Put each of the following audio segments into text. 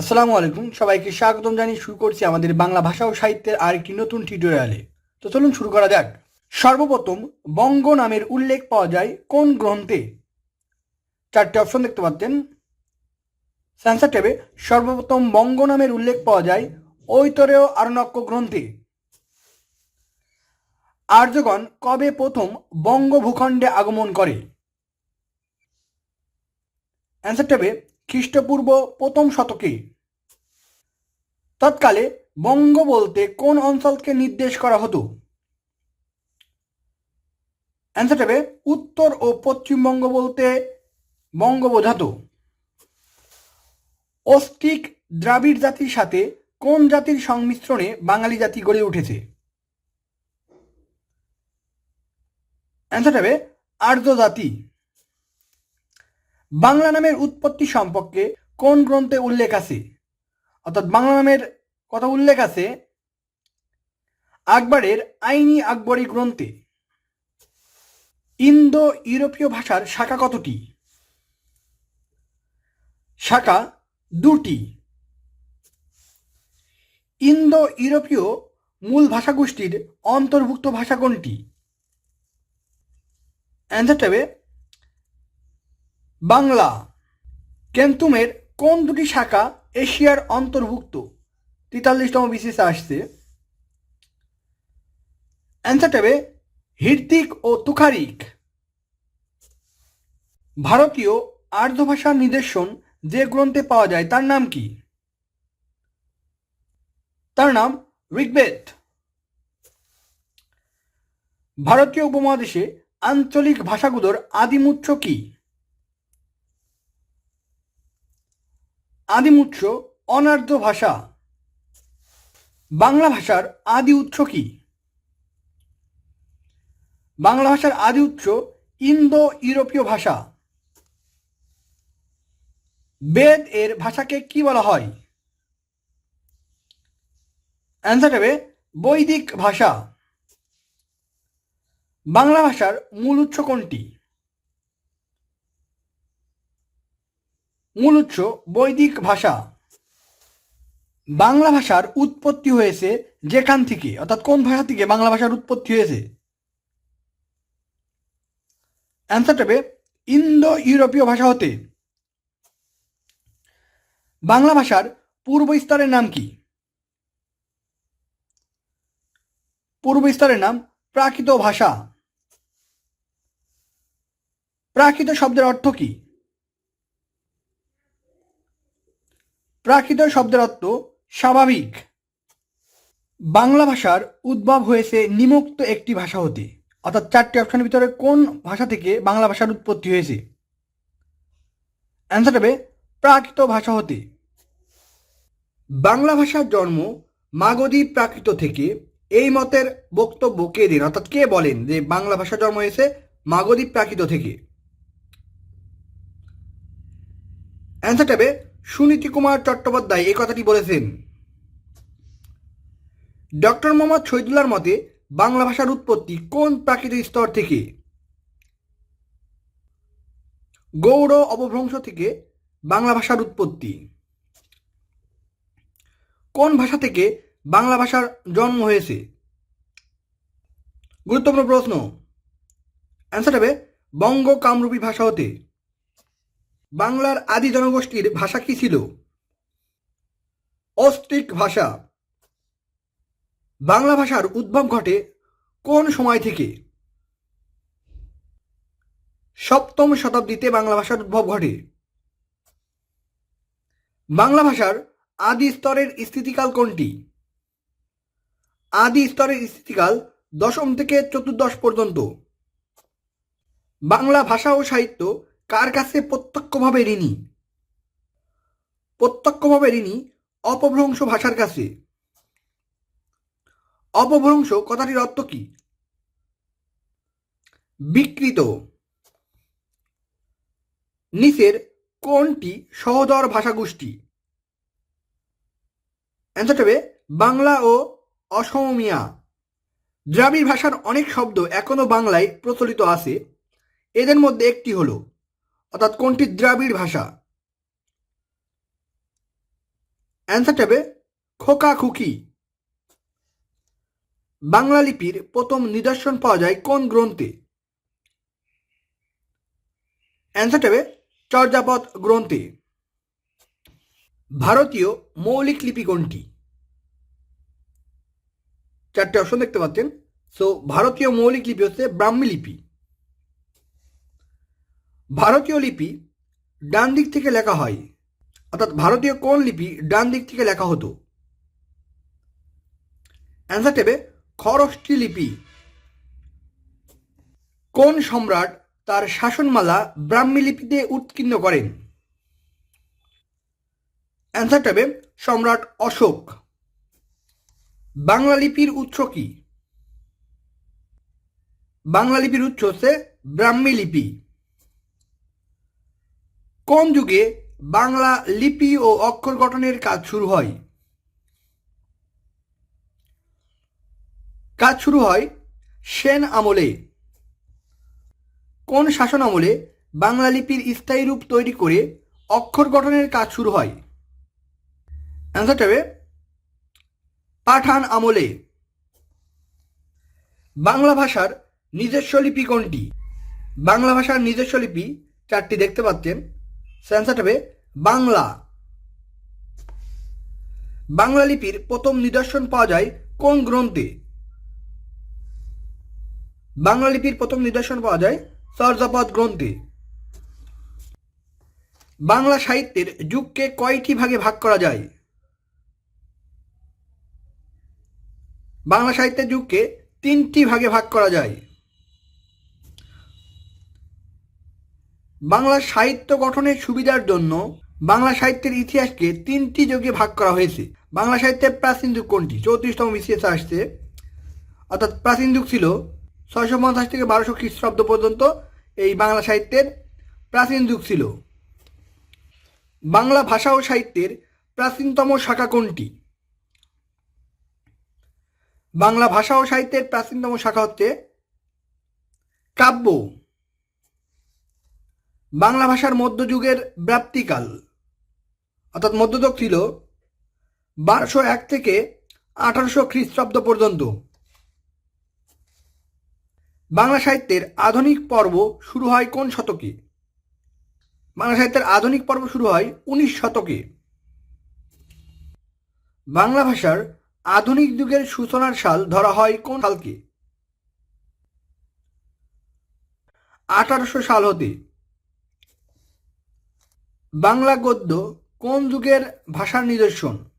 আসসালামু আলাইকুম। সবাইকে স্বাগতম জানিয়ে শুরু করছি আমাদের বাংলা ভাষা ও সাহিত্যের আর একটি নতুন টিউটোরিয়ালে তো চলুন শুরু করা যাক। সর্বপ্রথম বঙ্গ নামের উল্লেখ পাওয়া যায় কোন গ্রন্থে? চারটি অপশন দেখতে পাচ্ছেন। স্যান্সার ট্যাবে সর্বপ্রথম বঙ্গ নামের উল্লেখ পাওয়া যায় ঐতরেয় আরণ্যক্য গ্রন্থে। আর্যগণ কবে প্রথম বঙ্গ ভূখণ্ডে আগমন করে? অ্যান্সার ট্যাবে খ্রিস্টপূর্ব প্রথম শতকে। তৎকালে বঙ্গ বলতে কোন অঞ্চলকে নির্দেশ করা হতো? অ্যান্সার ট্যাবে উত্তর ও পশ্চিমবঙ্গ বলতে বঙ্গ বোঝাতো অস্টিক দ্রাবিড় জাতির সাথে কোন জাতির সংমিশ্রণে বাঙালি জাতি গড়ে উঠেছে? অ্যান্সার হবে, আর্য জাতি। বাংলা নামের উৎপত্তি সম্পর্কে কোন গ্রন্থে উল্লেখ আছে? অর্থাৎ বাংলা নামের কথা উল্লেখ আছে আকবরের আইনি আকবরী গ্রন্থে। ইন্দো ইউরোপীয় ভাষার শাখা কতটি? শাখা দুটি। ইন্দো ইউরোপীয় মূল ভাষাগোষ্ঠীর অন্তর্ভুক্ত ভাষা কোনটি? অ্যান্সার হবে বাংলা। কেন্তুমের কোন দুটি শাখা এশিয়ার অন্তর্ভুক্ত? তেতাল্লিশতম বিশেষে আসছে। অ্যান্সার হবে হৃতিক ও তুখারিক। ভারতীয় আর্য ভাষার নিদর্শন যে গ্রন্থে পাওয়া যায় তার নাম কি? তার নাম ঋগ্বেদ। ভারতীয় উপমহাদেশে আঞ্চলিক ভাষাগুলোর আদিমুৎস কি? আদিমুৎস অনার্য ভাষা। বাংলা ভাষার আদি উৎস কি? বাংলা ভাষার আদি উৎস ইন্দো ইউরোপীয় ভাষা। বেদ এর ভাষাকে কি বলা হয়? অ্যান্সার হবে বৈদিক ভাষা। বাংলা ভাষার মূল উৎস কোনটি? মূল উৎস বৈদিক ভাষা। বাংলা ভাষার উৎপত্তি হয়েছে যেখান থেকে, অর্থাৎ কোন ভাষা থেকে বাংলা ভাষার উৎপত্তি হয়েছে? অ্যান্সার হবে ইন্দো ইউরোপীয় ভাষা হতে। বাংলা ভাষার পূর্ব স্তরের নাম কি? পূর্ব স্তরের নাম প্রাকৃত ভাষা। প্রাকৃত শব্দের অর্থ কি? প্রাকৃত শব্দের অর্থ স্বাভাবিক। বাংলা ভাষার উদ্ভব হয়েছে নিমুক্ত একটি ভাষা হতে। অর্থাৎ চারটি অপশনের ভিতরে কোন ভাষা থেকে বাংলা ভাষার উৎপত্তি হয়েছে? অ্যান্সার হবে, প্রাকৃত ভাষা হতে। বাংলা ভাষার জন্ম মাগধী প্রাকৃত থেকে। এই মতের বক্তব্য কে দিন? অর্থাৎ কে বলেন যে বাংলা ভাষা জন্ম হয়েছে মাগধী প্রাকৃত থেকে? অ্যান্সার হবে সুনীতি কুমার চট্টোপাধ্যায় এই কথাটি বলেছেন। ডক্টর মোহাম্মদ শহীদুল্লাহর মতে, বাংলা ভাষার উৎপত্তি কোন প্রাকৃতিক স্তর থেকে? গৌড় অপভ্রংশ থেকে বাংলা ভাষার উৎপত্তি। কোন ভাষা থেকে বাংলা ভাষার জন্ম হয়েছে? গুরুত্বপূর্ণ প্রশ্ন। অ্যান্সার হবে বঙ্গ কামরূপী ভাষা হতে। বাংলার আদি জনগোষ্ঠীর ভাষা কি ছিল? অস্ট্রিক ভাষা। বাংলা ভাষার উদ্ভব ঘটে কোন সময় থেকে? সপ্তম শতাব্দীতে বাংলা ভাষার উদ্ভব ঘটে। বাংলা ভাষার আদি স্তরের স্থিতিকাল কোনটি? আদি স্তরের স্থিতিকাল দশম থেকে চতুর্দশ পর্যন্ত। বাংলা ভাষা ও সাহিত্য কার কাছে প্রত্যক্ষভাবে ঋণী? প্রত্যক্ষভাবে ঋণী অপভ্রংশ ভাষার কাছে। অপভ্রংশ কথাটির অর্থ কি? বিকৃত। নিচের কোনটি সহদর ভাষাগোষ্ঠী? অ্যান্সার হবে বাংলা ও অসমীয়া। দ্রাবিড় ভাষার অনেক শব্দ এখনও বাংলায় প্রচলিত আছে। এদের মধ্যে একটি হলো অর্থাৎ কোনটি দ্রাবিড় ভাষা? অ্যান্সারটা হবে খোকা খুকি বাংলা লিপির প্রথম নিদর্শন পাওয়া যায় কোন গ্রন্থে? অ্যান্সারটা হবে চর্যাপদ গ্রন্থে। ভারতীয় মৌলিক লিপি কোনটি? চারটে অপশন দেখতে পাচ্ছেন। সো ভারতীয় মৌলিক লিপি হচ্ছে ব্রাহ্মী লিপি। ভারতীয় লিপি ডান দিক থেকে লেখা হয়। অর্থাৎ ভারতীয় কোন লিপি ডান দিক থেকে লেখা হতো? অ্যান্সার টেবে খরষ্টি লিপি। কোন সম্রাট তার শাসনমালা ব্রাহ্মী লিপিতে উৎকীর্ণ করেন? অ্যান্সার টেবে, সম্রাট অশোক। বাংলা লিপির উৎস কি? বাংলা লিপির উৎস হচ্ছে ব্রাহ্মী লিপি। কোন যুগে বাংলা লিপি ও অক্ষর গঠনের কাজ শুরু হয়। কাজ শুরু হয় সেন আমলে। কোন শাসন আমলে বাংলা লিপির স্থায়ী রূপ তৈরি করে অক্ষর গঠনের কাজ শুরু হয়? অ্যান্সারটা হবে পাঠান আমলে। বাংলা ভাষার নিজস্ব লিপি কোনটি? বাংলা ভাষার নিজস্ব লিপি চারটি দেখতে পাচ্ছেন। অ্যান্সারটা হবে বাংলা। বাংলা লিপির প্রথম নিদর্শন পাওয়া যায় কোন গ্রন্থে? বাংলা লিপির প্রথম নিদর্শন পাওয়া যায় চর্যাপদ গ্রন্থে। বাংলা সাহিত্যের যুগকে কয়টি ভাগে ভাগ করা যায়? বাংলা সাহিত্যের যুগকে তিনটি ভাগে ভাগ করা যায়। বাংলা সাহিত্য গঠনের সুবিধার জন্য বাংলা সাহিত্যের ইতিহাসকে তিনটি যুগে ভাগ করা হয়েছে। বাংলা সাহিত্যের প্রাচীন যুগ কোনটি? চৌত্রিশতম বিসিএস আসছে। অর্থাৎ প্রাচীন যুগ ছিল ছয়শো পঞ্চাশ থেকে বারোশো খ্রিস্টাব্দ পর্যন্ত এই বাংলা সাহিত্যের প্রাচীন যুগ ছিল। বাংলা ভাষা ও সাহিত্যের প্রাচীনতম শাখা কোনটি? বাংলা ভাষা ও সাহিত্যের প্রাচীনতম শাখা হচ্ছে কাব্য। বাংলা ভাষার মধ্যযুগের ব্যাপ্তিকাল। অর্থাৎ মধ্যযুগ ছিল বারোশো এক থেকে আঠারোশো খ্রিস্টাব্দ পর্যন্ত। বাংলা সাহিত্যের আধুনিক পর্ব শুরু হয় কোন শতকে? বাংলা সাহিত্যের আধুনিক পর্ব শুরু হয় উনিশ শতকে। বাংলা ভাষার আধুনিক যুগের সূচনার সাল ধরা হয় কোন সালকে? আঠারোশো সাল হতে। বাংলা গদ্য কোন যুগের ভাষার নিদর্শন?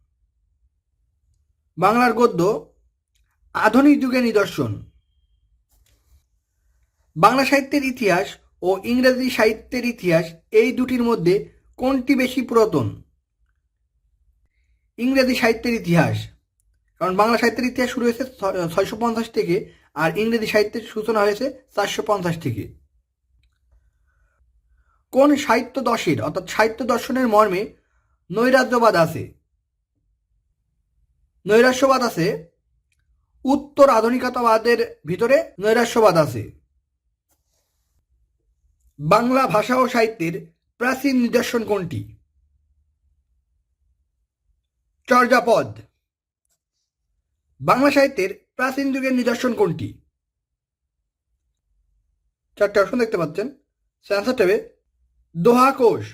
বাংলার গদ্য আধুনিক যুগের নিদর্শন। বাংলা সাহিত্যের ইতিহাস ও ইংরেজি সাহিত্যের ইতিহাস এই দুটির মধ্যে কোনটি বেশি পুরাতন? ইংরেজি সাহিত্যের ইতিহাস। কারণ বাংলা সাহিত্যের ইতিহাস শুরু হয়েছে ছয়শো পঞ্চাশ থেকে আর ইংরেজি সাহিত্যের সূচনা হয়েছে চারশো পঞ্চাশ থেকে। কোন সাহিত্য দশের অর্থাৎ সাহিত্য দর্শনের মর্মে নৈরাজ্যবাদ আছে? নৈরাশ্যবাদ আছে, উত্তর আধুনিকতাবাদের ভিতরে নৈরাশ্যবাদ আছে। বাংলা ভাষা ও সাহিত্যের প্রাচীন নিদর্শন কোনটি? চর্যাপদ। বাংলা সাহিত্যের প্রাচীন যুগের নিদর্শন কোনটি? চারটে অপশন দেখতে পাচ্ছেন। অ্যান্সার হবে দোহা কোষ।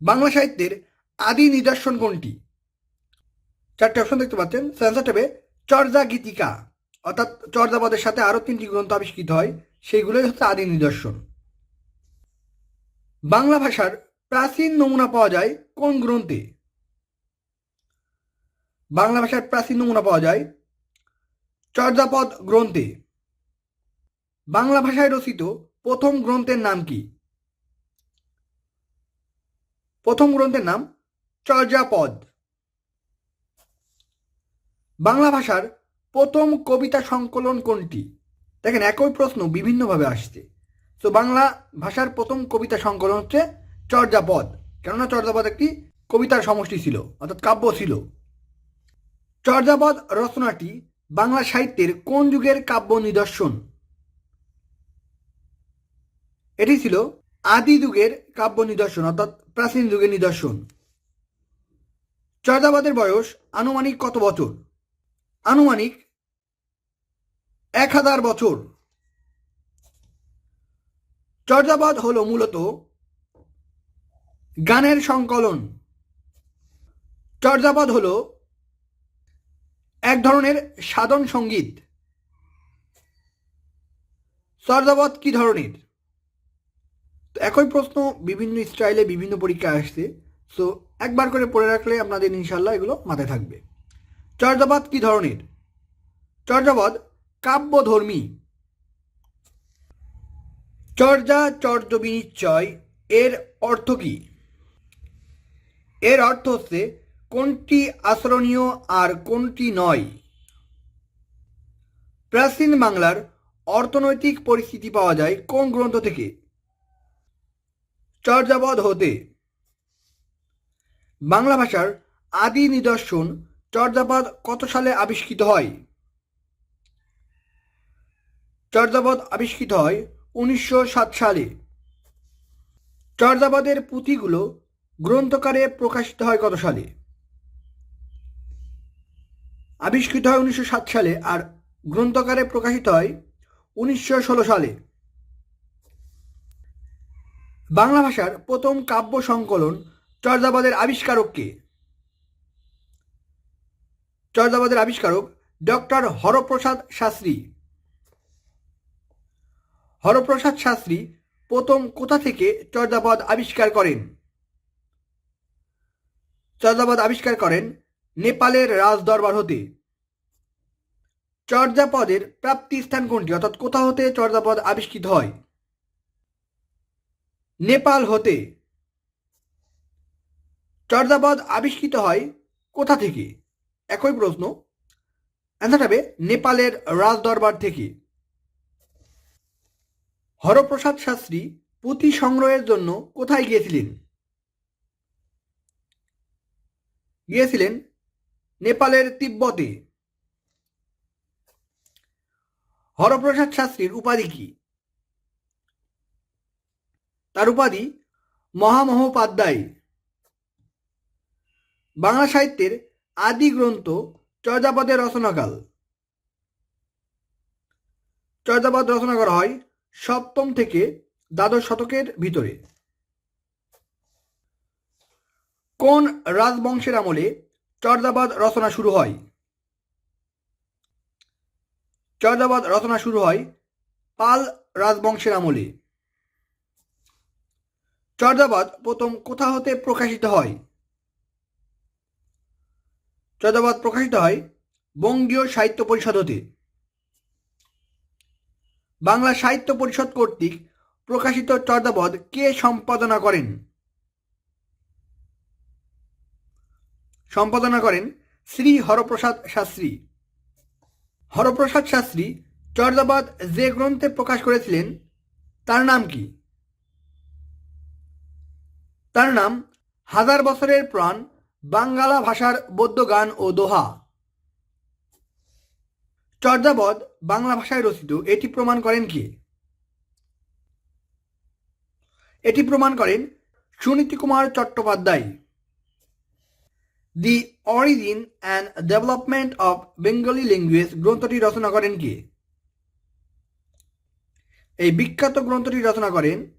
বাংলা সাহিত্যের আদি নিদর্শন কোনটি? চারটি অপশন দেখতে পাচ্ছেন। অ্যান্সার হবে চর্যা গীতিকা, অর্থাৎ চর্যাপদের সাথে আরও তিনটি গ্রন্থ আবিষ্কৃত হয়, সেইগুলোই হচ্ছে আদি নিদর্শন। বাংলা ভাষার প্রাচীন নমুনা পাওয়া যায় কোন গ্রন্থে? বাংলা ভাষার প্রাচীন নমুনা পাওয়া যায় চর্যাপদ গ্রন্থে। বাংলা ভাষায় রচিত প্রথম গ্রন্থের নাম কি? প্রথম গ্রন্থের নাম চর্যাপদ। বাংলা ভাষার প্রথম কবিতা সংকলন কোনটি? দেখেন, একই প্রশ্ন বিভিন্নভাবে আসছে। তো বাংলা ভাষার প্রথম কবিতা সংকলন হচ্ছে চর্যাপদ। কেননা চর্যাপদ একটি কবিতার সমষ্টি ছিল, অর্থাৎ কাব্য ছিল। চর্যাপদ রচনাটি বাংলা সাহিত্যের কোন যুগের কাব্য নিদর্শন? এটি ছিল আদি যুগের কাব্য নিদর্শন, অর্থাৎ প্রাচীন যুগের নিদর্শন। চর্যাপদের বয়স আনুমানিক কত বছর? আনুমানিক এক হাজার বছর। চর্যাপদ হল মূলত গানের সংকলন। চর্যাপদ হল এক ধরনের সাধন সংগীত। চর্যাপদ কি ধরনের? একই প্রশ্ন বিভিন্ন স্টাইলে বিভিন্ন পরীক্ষায় আসছে। সো একবার করে পড়ে রাখলে আপনাদের ইনশাল্লাহ এগুলো মাথায় থাকবে। চর্যাবাদ কি ধরনের? চর্যাপদ কাব্যধর্মী। চর্যা, চর্য বিনিশ্চয় এর অর্থ কি? এর অর্থ হচ্ছে, কোনটি আচরণীয় আর কোনটি নয়। প্রাচীন বাংলার অর্থনৈতিক পরিস্থিতি পাওয়া যায় কোন গ্রন্থ থেকে? চর্যাপদ হতে। বাংলা ভাষার আদি নিদর্শন চর্যাপদ কত সালে আবিষ্কৃত হয়? চর্যাপদ আবিষ্কৃত হয় উনিশশো সাত সালে। চর্যাপদের পুঁথিগুলো গ্রন্থকারে প্রকাশিত হয় কত সালে? আবিষ্কৃত হয় উনিশশো সাত সালে আর গ্রন্থকারে প্রকাশিত হয় উনিশশো ষোলো সালে। বাংলা ভাষার প্রথম কাব্য সংকলন চর্যাপদের আবিষ্কারক কে চর্যাপদের আবিষ্কারক ডক্টর হরপ্রসাদ শাস্ত্রী। হরপ্রসাদ শাস্ত্রী প্রথম কোথা থেকে চর্যাপদ আবিষ্কার করেন? চর্যাপদ আবিষ্কার করেন নেপালের রাজদরবার হতে। চর্যাপদের প্রাপ্তি স্থান কোনটি? অর্থাৎ কোথা হতে চর্যাপদ আবিষ্কৃত হয়? নেপাল হতে চর্যাপদ আবিষ্কৃত হয় কোথা থেকে? একই প্রশ্ন। অ্যান্সার হবে নেপালের রাজদরবার থেকে। হরপ্রসাদ শাস্ত্রী পুঁথি সংগ্রহের জন্য কোথায় গিয়েছিলেন? গিয়েছিলেন নেপালের তিব্বতে। হরপ্রসাদ শাস্ত্রীর উপাধি কি? তার উপাধি মহামহোপাধ্যায়। বাংলা সাহিত্যের আদি গ্রন্থ চর্যাপদের রচনাকাল। চর্যাপদ রচনা করা হয় সপ্তম থেকে দ্বাদশ শতকের ভিতরে। কোন রাজবংশের আমলে চর্যাপদ রচনা শুরু হয়? চর্যাপদ রচনা শুরু হয় পাল রাজবংশের আমলে। চর্যাপদ প্রথম কোথা হতে প্রকাশিত হয়? চর্যাপদ প্রকাশিত হয় বঙ্গীয় সাহিত্য পরিষদ হতে। বাংলা সাহিত্য পরিষদ কর্তৃক প্রকাশিত চর্যাপদ কে সম্পাদনা করেন? সম্পাদনা করেন শ্রী হরপ্রসাদ শাস্ত্রী। হরপ্রসাদ শাস্ত্রী চর্যাপদ যে গ্রন্থে প্রকাশ করেছিলেন, তার নাম কি? তার নাম হাজার বছরের প্রাণ বাঙ্গালা ভাষার বৌদ্ধ গান ও দোহা। চর্যাপদ বাংলা ভাষায় রচিত, এটি প্রমাণ করেন কি? এটি প্রমাণ করেন Suniti Kumar Chattopadhyay. The origin and development of Bengali language গ্রন্থটি রচনা করেন কে? এই বিখ্যাত গ্রন্থটি রচনা করেন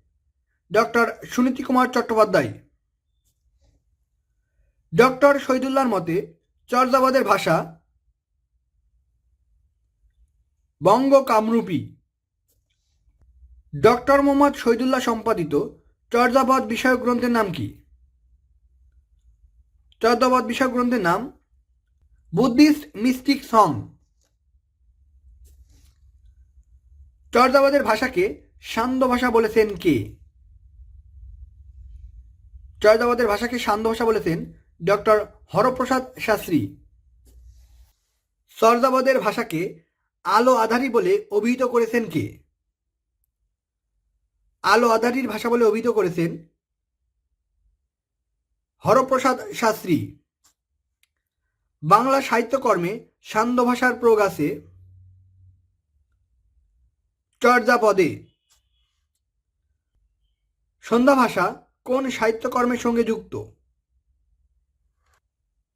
ডক্টর সুনীতি কুমার চট্টোপাধ্যায়। ডক্টর শহীদুল্লাহর মতে, চর্যাবাদের ভাষা বঙ্গ কামরূপী ডক্টর মোহাম্মদ শহীদুল্লাহ সম্পাদিত চর্যাবাদ বিষয়ক গ্রন্থের নাম কি? চর্যাবাদ বিষয়ক গ্রন্থের নাম বুদ্ধিস্ট মিস্টিক সং। চর্যাপদের ভাষাকে সান্ধ্য ভাষা বলেছেন কে? চর্যাপদের ভাষাকে সান্ধ্য ভাষা বলেছেন ডক্টর হরপ্রসাদ শাস্ত্রী। চর্যাপদের ভাষাকে আলো আধারী বলে অভিহিত করেছেন কে? আলো আধারীর ভাষা বলে অভিহিত করেছেন হরপ্রসাদ শাস্ত্রী। বাংলা সাহিত্যকর্মে সান্ধ্য ভাষার প্রয়োগ আছে চর্যাপদে। সন্ধ্যা ভাষা কোন সাহিত্যকর্মের সঙ্গে যুক্ত?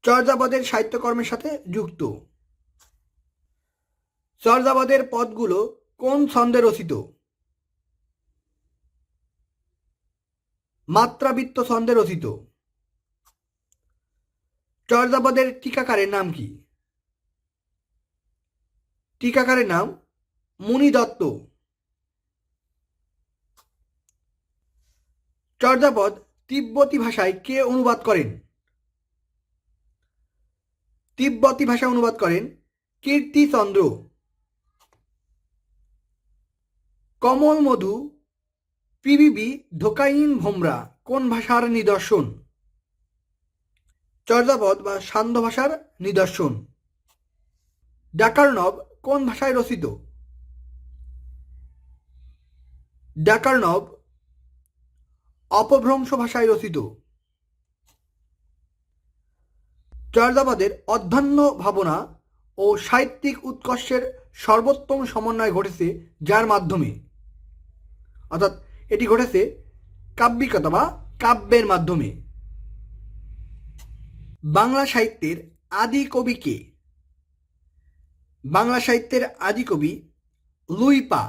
চর্যাপদের সাহিত্যকর্মের সাথে যুক্ত। চর্যাপদের পদগুলো কোন ছন্দে রচিত? মাত্রাবৃত্ত ছন্দে রচিত। চর্যাপদের টিকাকারের নাম কি? টিকাকারের নাম মুনি দত্ত। চর্যাপদ তিব্বতী ভাষায় কে অনুবাদ করেন? তিব্বতী ভাষা অনুবাদ করেন কীর্তিচন্দ্র। কমল মধু পিবিবি ধোকাইন ভোমরা, কোন ভাষার নিদর্শন? চর্যাপদ বা সান্ধ্য ভাষার নিদর্শন। ডাকার্নব কোন ভাষায় রচিত? ডাকার্নব অপভ্রংশ ভাষায় রচিত। চর্যাপদের অধ্যন্ন ভাবনা ও সাহিত্যিক উৎকর্ষের সর্বোত্তম সমন্বয় ঘটেছে যার মাধ্যমে। অর্থাৎ এটি ঘটেছে কাব্যিকতা বা কাব্যের মাধ্যমে। বাংলা সাহিত্যের আদি কবি কে? বাংলা সাহিত্যের আদি কবি লুইপা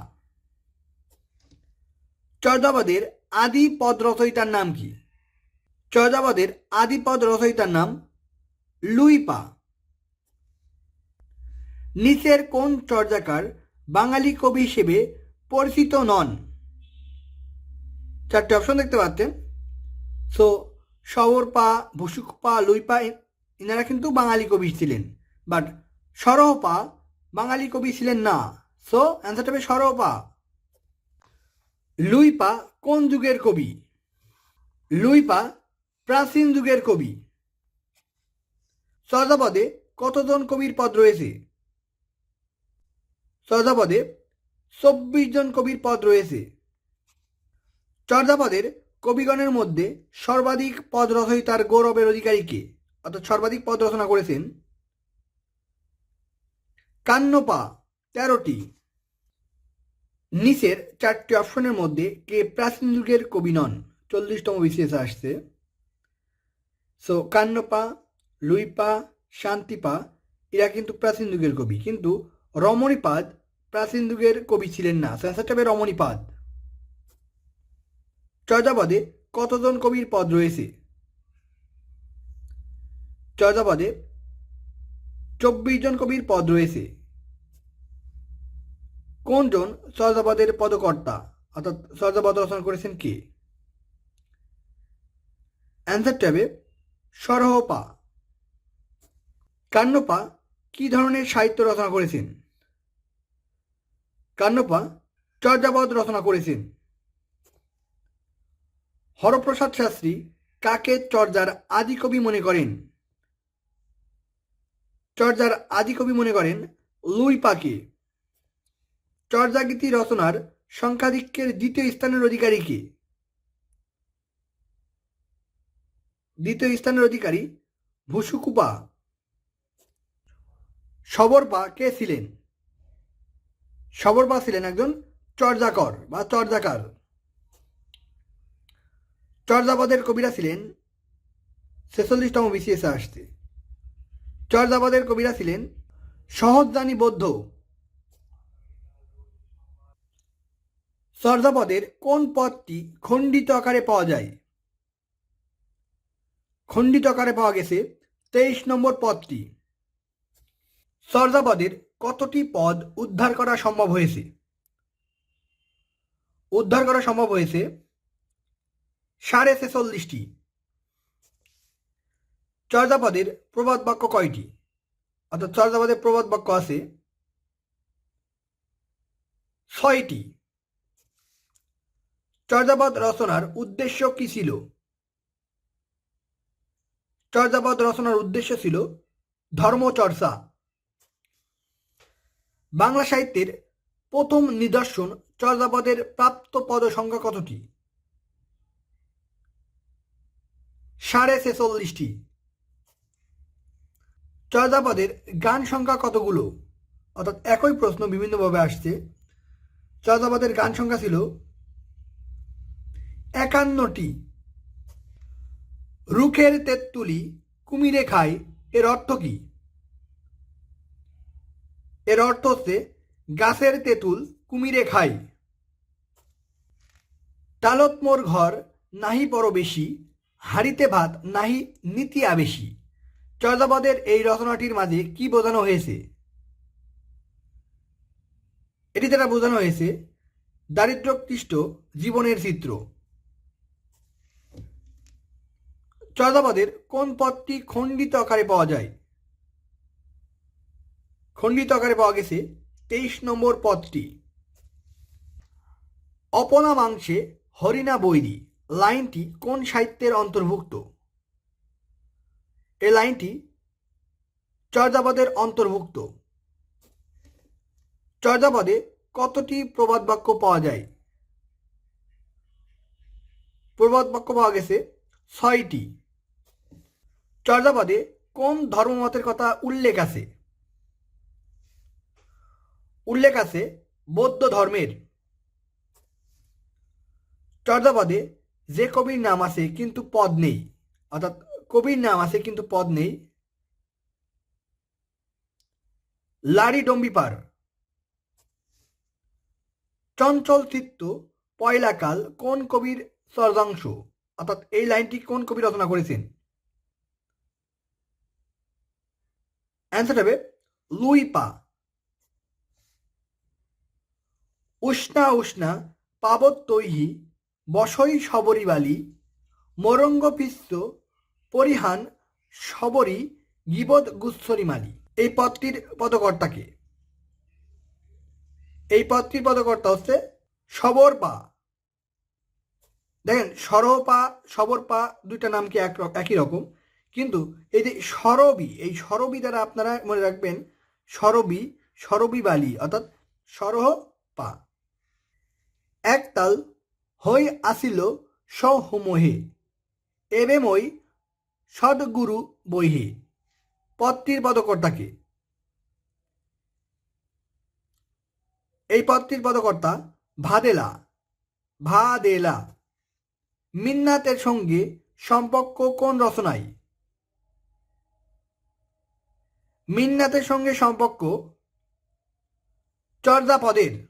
চর্যাপদের আদি পদ রচয়িতার নাম কি? চর্যাপদের আদি পদ রচয়িতার নাম লুইপা। নিচের কোন চর্যাকার বাঙালি কবি হিসেবে পরিচিত নন? চারটে অপশন দেখতে পাচ্ছেন। সো শবর পা ভুসুক পা লুইপা এনারা কিন্তু বাঙালি কবি ছিলেন। বাট সরহপা বাঙালি কবি ছিলেন না। সো, অ্যান্সারটা হবে সরহপা লুইপা কোন যুগের কবি? লুইপা, প্রাচীন যুগের কবি। চর্যাপদে কতজন কবির পদ রয়েছে? চর্যাপদে চব্বিশ জন কবির পদ রয়েছে। চর্যাপদের কবিগণের মধ্যে সর্বাধিক পদ রচয়িতার গৌরবের অধিকারীকে অর্থাৎ সর্বাধিক পদ রচনা করেছেন কান্নপা, তেরোটি। নিচের চারটি অপশনের মধ্যে কে প্রাচীন যুগের কবি নন। চল্লিশতম বিশেষ আসছে। সো, কান্নপা, লুইপা, শান্তিপা, এরা কিন্তু প্রাচীন যুগের কবি। কিন্তু রমণীপাদ প্রাচীন যুগের কবি ছিলেন না। সেন্সারটা রমণীপাদ। চর্যাপদে কতজন কবির পদ রয়েছে? চর্যাপদে চব্বিশ জন কবির পদ রয়েছে। কোনজন চর্যাপদের পদকর্তা? অর্থাৎ চর্যাপদ রচনা করেছেন কে? অ্যান্সারটা হবে সরহপা। কান্নপা কি ধরনের সাহিত্য রচনা করেছেন? কান্নপা চর্যাপদ রচনা করেছেন। হরপ্রসাদ শাস্ত্রী কাকে চর্যার আদি কবি মনে করেন? চর্যার আদি কবি মনে করেন লুই পাকে। চর্যাগীতি রচনার সংখ্যাধিক্যের দ্বিতীয় স্থানের অধিকারী কে? দ্বিতীয় স্থানের অধিকারী ভুসুকুপা। সবরপা কে ছিলেন? সবরপা ছিলেন একজন চর্যাকর বা চর্যাকার চর্যাপদের কবিরা ছিলেন ছেচল্লিশতম বিসিএসে আসতে। চর্যাপদের কবিরা ছিলেন সহজদানী বৌদ্ধ। চর্যাপদের কোন পদটি খণ্ডিত আকারে পাওয়া যায়? খণ্ডিত আকারে পাওয়া গেছে তেইশ নম্বর পদটি। চর্যাপদের কতটি পদ উদ্ধার করা সম্ভব হয়েছে? উদ্ধার করা সম্ভব হয়েছে সাড়ে ছেচল্লিশটি। চর্যাপদের প্রবাদ বাক্য কয়টি? অর্থাৎ চর্যাপদের প্রবাদ বাক্য আছে ছয়টি। চর্যাপদ রচনার উদ্দেশ্য কি ছিল? চর্যাপদ রচনার উদ্দেশ্য ছিল ধর্মচর্চা। বাংলা সাহিত্যের প্রথম নিদর্শন চর্যাপদের প্রাপ্ত পদ সংখ্যা কতটি? সাড়ে ছেচল্লিশটি। চর্যাপদের গান সংখ্যা কতগুলো? অর্থাৎ একই প্রশ্ন বিভিন্নভাবে আসছে। চর্যাপদের গান সংখ্যা ছিল একান্নটি। রুখের তেঁতুলি কুমিরে খায় এর অর্থ কি? এর অর্থ হচ্ছে গাছের তেঁতুল কুমিরে খায় তালত মোর ঘর নাহি পর বেশি, হাড়িতে ভাত নাহি নীতি আবেশি চর্যাপদের এই রচনাটির মাঝে কি বোঝানো হয়েছে? এটি দ্বারা বোঝানো হয়েছে দারিদ্র্যক্লিষ্ট জীবনের চিত্র। চর্যাপদের কোন পদটি খণ্ডিত আকারে পাওয়া যায়? খণ্ডিত আকারে পাওয়া গেছে তেইশ নম্বর পদটি। অপনা মাংসে হরিণা বৈরী, লাইনটি কোন সাহিত্যের অন্তর্ভুক্ত? এই লাইনটি চর্যাপদের অন্তর্ভুক্ত। চর্যাপদে কতটি প্রবাদ বাক্য পাওয়া যায়? প্রবাদ বাক্য পাওয়া গেছে ছয়টি। চর্যাপদে কোন ধর্মমতের কথা উল্লেখ আছে? উল্লেখ আছে বৌদ্ধ ধর্মের। চর্যাপদে যে কবির নাম আছে কিন্তু পদ নেই। অর্থাৎ কবির নাম আছে কিন্তু পদ নেই। লারি ডম্বিপার। চঞ্চল চিত্ত পয়লাকাল কোন কবির সর্দাংশ অর্থাৎ এই লাইনটি কোন কবি রচনা করেছেন? অ্যান্সার হবে, লুই পা। উষ্ণা উষ্ণা, পাবত তৈহি, বসই মরঙ্গ পিস্ত পরিহান সবরি গিবদ গুচ্ছরি মালি। এই পদটির পদকর্তাকে এই পদটির পদকর্তা হচ্ছে সবর পা। দেখেন সরপা সবর পা দুইটা নাম কি এক একই রকম? কিন্তু এই যে সরবি, এই সরবি দ্বারা আপনারা মনে রাখবেন, সরবি সরবি বালি অর্থাৎ সরহ পা একতাল হই আসিল সহমোহে, এবে মই সদ্গুরু বইহে পদটির পদকর্তাকে। এই পদটির পদকর্তা ভাদেলা ভাদেলা। মিন্নাতের সঙ্গে সম্পর্ক কোন রচনায়? মিন্নাতের সঙ্গে সম্পর্ক চর্যাপদের।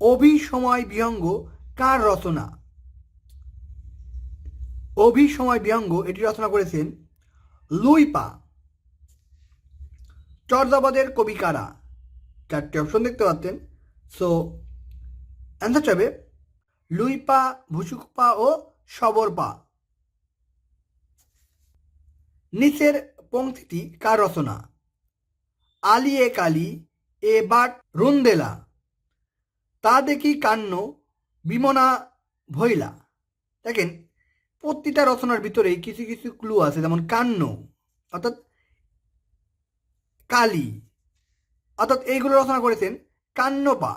অভিসময় বিহঙ্গ কার রচনা? অভিসময় বিহঙ্গ এটি রচনা করেছেন লুইপা চর্যাপদের কবি কারা? চারটি অপশন দেখতে পাচ্ছেন। সো অ্যান্সার হবে লুইপা ভুসুকপা ও সবরপা নিচের পংক্তিটি কার রচনা? আলি এ কালি, এ বাট রুন্দেলা। তা দেখি কান্ন বিমনা ভইলা দেখেন, প্রতিটা রচনার ভিতরেই কিছু কিছু ক্লু আছে, যেমন কান্ন, অর্থাৎ কালী। অর্থাৎ এইগুলো রচনা করেছেন কান্নপা।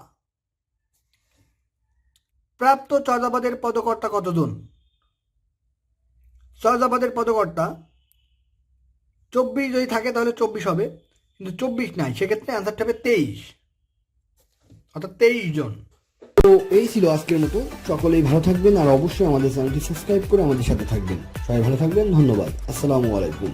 প্রাপ্ত চর্যাপদের পদকর্তা কতজন? চর্যাপদের পদকর্তা চব্বিশ যদি থাকে তাহলে চব্বিশ হবে, কিন্তু চব্বিশ নাই, সেক্ষেত্রে অ্যান্সারটা হবে তেইশ। অর্থাৎ তেইশ জন। তো এই ছিল আজকের মতো। সকলেই ভালো থাকবেন আর অবশ্যই আমাদের চ্যানেলটি সাবস্ক্রাইব করে আমাদের সাথে থাকবেন। সবাই ভালো থাকবেন, ধন্যবাদ। আসসালামু আলাইকুম।